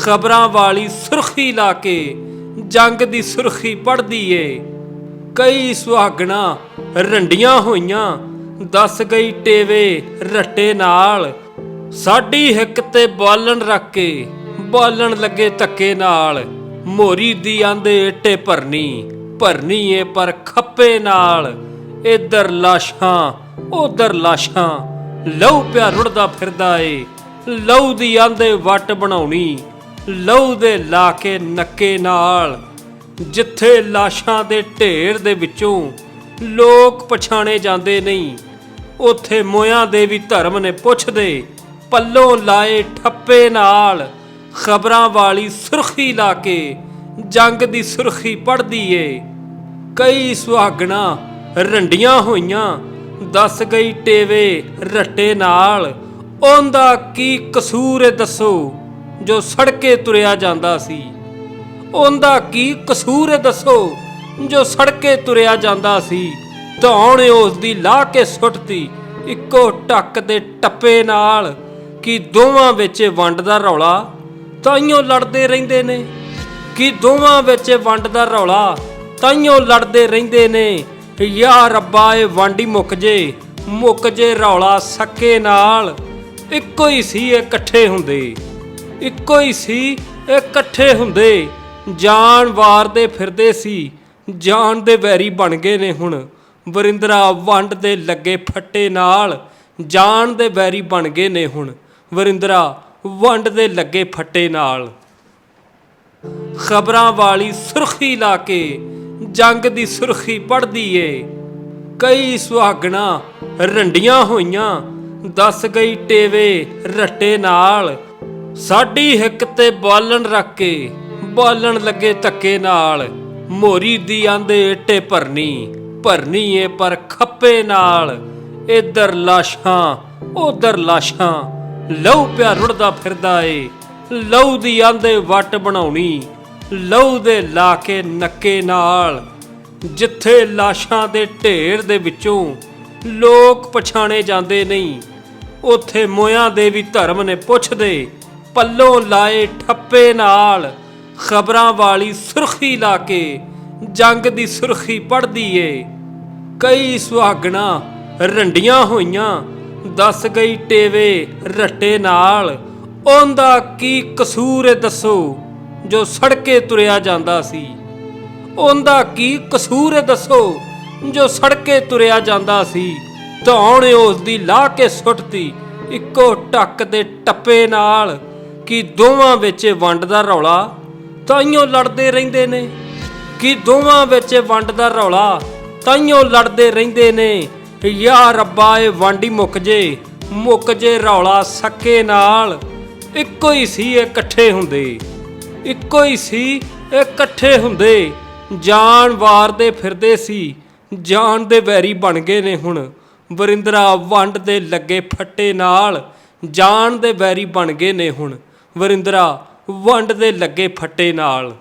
ਖਬਰਾਂ ਵਾਲੀ ਸੁਰਖੀ ਲਾ ਕੇ ਜੰਗ ਦੀ ਸੁਰਖੀ ਪੜਦੀ ਏ। ਕਈ ਸੁਹਾਗਣਾ ਰੰਡੀਆਂ ਹੋਈਆਂ, ਦੱਸ ਗਈ ਟੇਵੇ ਰੱਟੇ ਨਾਲ। ਸਾਡੀ ਹਿੱਕ ਤੇ ਬਾਲਣ ਰੱਖ ਕੇ ਬਾਲਣ ਲੱਗੇ ਧੱਕੇ ਨਾਲ। ਮੋਰੀ ਦੀ ਆਂਦੇ ਏਟੇ ਭਰਨੀ ਭਰਨੀ ਏ ਪਰ ਖੱਪੇ ਨਾਲ। ਇਧਰ ਲਾਸ਼ਾਂ ਉਧਰ ਲਾਸ਼ਾਂ। ਲਹੂ ਪਿਆ ਰੁੜਦਾ ਫਿਰਦਾ ਏ, ਲਹੂ ਦੀ ਆਂਦੇ ਵੱਟ ਬਣਾਉਣੀ। ਲਹੂ ਦੇ ਲਾ ਕੇ ਨੱਕੇ ਨਾਲ। ਜਿੱਥੇ ਲਾਸ਼ਾਂ ਦੇ ਢੇਰ ਦੇ ਵਿੱਚੋਂ ਲੋਕ ਪਛਾਣੇ ਜਾਂਦੇ ਨਹੀਂ, ਉਥੇ ਮੋਇਆਂ ਦੇ ਵੀ ਧਰਮ ਨੇ ਪੁੱਛਦੇ, ਪੱਲੋਂ ਲਾਏ ਠੱਪੇ ਨਾਲ। ਖਬਰਾਂ ਵਾਲੀ ਸੁਰਖੀ ਲਾ ਕੇ ਜੰਗ ਦੀ ਸੁਰਖੀ ਪੜਦੀ ਏ। ਕਈ ਸੁਹਾਗਣਾ ਰੰਡੀਆਂ ਹੋਈਆਂ, ਦੱਸ ਗਈ ਟੇਵੇ ਰੱਟੇ ਨਾਲ। ਉਹਦਾ ਕੀ ਕਸੂਰ ਏ ਦੱਸੋ? ਜੋ ਸੜਕੇ ਤੁਰਿਆ ਜਾਂਦਾ ਸੀ। ਉਹਦਾ ਕੀ ਕਸੂਰ ਦੱਸੋ? ਜੋ ਸੜਕੇ ਤੁਰਿਆ ਜਾਂਦਾ ਸੀ, ਧੌਣ ਉਸ ਦੀ ਲਾਹ ਕੇ ਸੁੱਟਤੀ, ਇੱਕੋ ਟੱਕ ਦੇ ਟੱਪੇ ਨਾਲ ਕਿ ਦੋਵਾਂ ਵਿੱਚ ਵੰਡ ਦਾ ਰੌਲਾ? ਤਾਈਓ ਲੜਦੇ ਰਹਿੰਦੇ ਨੇ। ਕਿ ਦੋਵਾਂ ਵਿੱਚ ਵੰਡ ਦਾ ਰੌਲਾ? ਤਾਈਓ ਲੜਦੇ ਰਹਿੰਦੇ ਨੇ। ਯਾ ਰੱਬਾ, ਇਹ ਵੰਡੀ ਮੁੱਕ ਜੇ ਮੁੱਕ ਜੇ ਰੌਲਾ ਸੱਕੇ ਨਾਲ। ਇੱਕੋ ਹੀ ਸੀ ਇਹ ਇਕੱਠੇ ਹੁੰਦੇ। ਇੱਕੋ ਹੀ ਸੀ, ਇਹ ਇਕੱਠੇ ਹੁੰਦੇ। ਜਾਨ ਵਾਰਦੇ ਫਿਰਦੇ ਸੀ ਜਾਨ ਦੇ ਵੈਰੀ ਬਣ ਗਏ ਨੇ ਹੁਣ। ਵਰਿੰਦਰਾ ਵੰਡ ਦੇ ਲੱਗੇ ਫੱਟੇ ਨਾਲ ਜਾਨ ਦੇ ਵੈਰੀ ਬਣ ਗਏ ਨੇ ਹੁਣ। ਵਰਿੰਦਰਾ ਵੰਡ ਦੇ ਲੱਗੇ ਫੱਟੇ ਨਾਲ। ਖਬਰਾਂ ਵਾਲੀ ਸੁਰਖੀ ਲਾ ਕੇ, ਜੰਗ ਦੀ ਸੁਰਖੀ ਪੜਦੀ ਏ ਕਈ ਸੁਹਾਗਣਾ ਰੰਡੀਆਂ ਹੋਈਆਂ, ਦੱਸ ਗਈ ਟੇਵੇ ਰੱਟੇ ਨਾਲ। ਸਾਡੀ ਹਿੱਕ ਤੇ ਬਾਲਣ ਰੱਖ ਕੇ ਬਾਲਣ ਲੱਗੇ ਧੱਕੇ ਨਾਲ। ਮੋਰੀ ਦੀ ਆਂਦੇ ਏਟੇ ਭਰਨੀ ਭਰਨੀ ਏ ਪਰ ਖੱਪੇ ਨਾਲ। ਇਧਰ ਲਾਸ਼ਾਂ ਉਧਰ ਲਾਸ਼ਾਂ। ਲਹੂ ਪਿਆ ਰੁੜਦਾ ਫਿਰਦਾ ਏ, ਲਹੂ ਦੀ ਆਂਦੇ ਵੱਟ ਬਣਾਉਣੀ। ਲਹੂ ਦੇ ਲਾ ਕੇ ਨੱਕੇ ਨਾਲ। ਜਿੱਥੇ ਲਾਸ਼ਾਂ ਦੇ ਢੇਰ ਦੇ ਵਿੱਚੋਂ ਲੋਕ ਪਛਾਣੇ ਜਾਂਦੇ ਨਹੀਂ, ਉਥੇ ਮੋਇਆਂ ਦੇ ਵੀ ਧਰਮ ਨੇ ਪੁੱਛਦੇ। ਪੱਲੋਂ ਲਾਏ ਠੱਪੇ ਨਾਲ। ਖਬਰਾਂ ਵਾਲੀ ਸੁਰਖੀ ਲਾ ਕੇ ਜੰਗ ਦੀ ਸੁਰਖੀ ਪੜਦੀ ਏ। ਕਈ ਸੁਹਾਗਣਾ ਰੰਡੀਆਂ ਹੋਈਆਂ, ਦੱਸ ਗਈ ਟੇਵੇ ਰੱਟੇ ਨਾਲ। ਉਹਦਾ ਕੀ ਕਸੂਰ ਏ ਦੱਸੋ, ਜੋ ਸੜਕੇ ਤੁਰਿਆ ਜਾਂਦਾ ਸੀ। ਉਹਦਾ ਕੀ ਕਸੂਰ ਏ ਦੱਸੋ, ਜੋ ਸੜਕੇ ਤੁਰਿਆ ਜਾਂਦਾ ਸੀ। ਧੌਣ ਉਸ ਦੀ ਲਾਹ ਕੇ ਸੁੱਟਤੀ, ਇੱਕੋ ਟੱਕ ਦੇ ਟੱਪੇ ਨਾਲ। ਕਿ ਦੋਵਾਂ ਵਿੱਚ ਵੰਡ ਦਾ ਰੌਲਾ ਤਾਈਓ ਲੜਦੇ ਰਹਿੰਦੇ ਨੇ। ਕਿ ਦੋਵਾਂ ਵਿੱਚ ਵੰਡ ਦਾ ਰੌਲਾ ਤਾਈਓ ਲੜਦੇ ਰਹਿੰਦੇ ਨੇ। ਯਾ ਰੱਬਾ, ਇਹ ਵੰਡੀ ਮੁੱਕ ਜੇ ਮੁੱਕ ਜੇ ਰੌਲਾ ਸੱਕੇ ਨਾਲ। ਇੱਕੋ ਹੀ ਸੀ ਇਹ ਇਕੱਠੇ ਹੁੰਦੇ। ਇੱਕੋ ਹੀ ਸੀ ਇਹ ਇਕੱਠੇ ਹੁੰਦੇ। ਜਾਨ ਵਾਰਦੇ ਫਿਰਦੇ ਸੀ। ਜਾਨ ਦੇ ਵੈਰੀ ਬਣ ਗਏ ਨੇ ਹੁਣ। ਵਰਿੰਦਰਾ ਵੰਡ ਦੇ ਲੱਗੇ ਫੱਟੇ ਨਾਲ। ਜਾਨ ਦੇ ਵੈਰੀ ਬਣ ਗਏ ਨੇ ਹੁਣ। ਵਰਿੰਦਰਾ ਵੰਡ ਦੇ ਲੱਗੇ ਫੱਟੇ ਨਾਲ।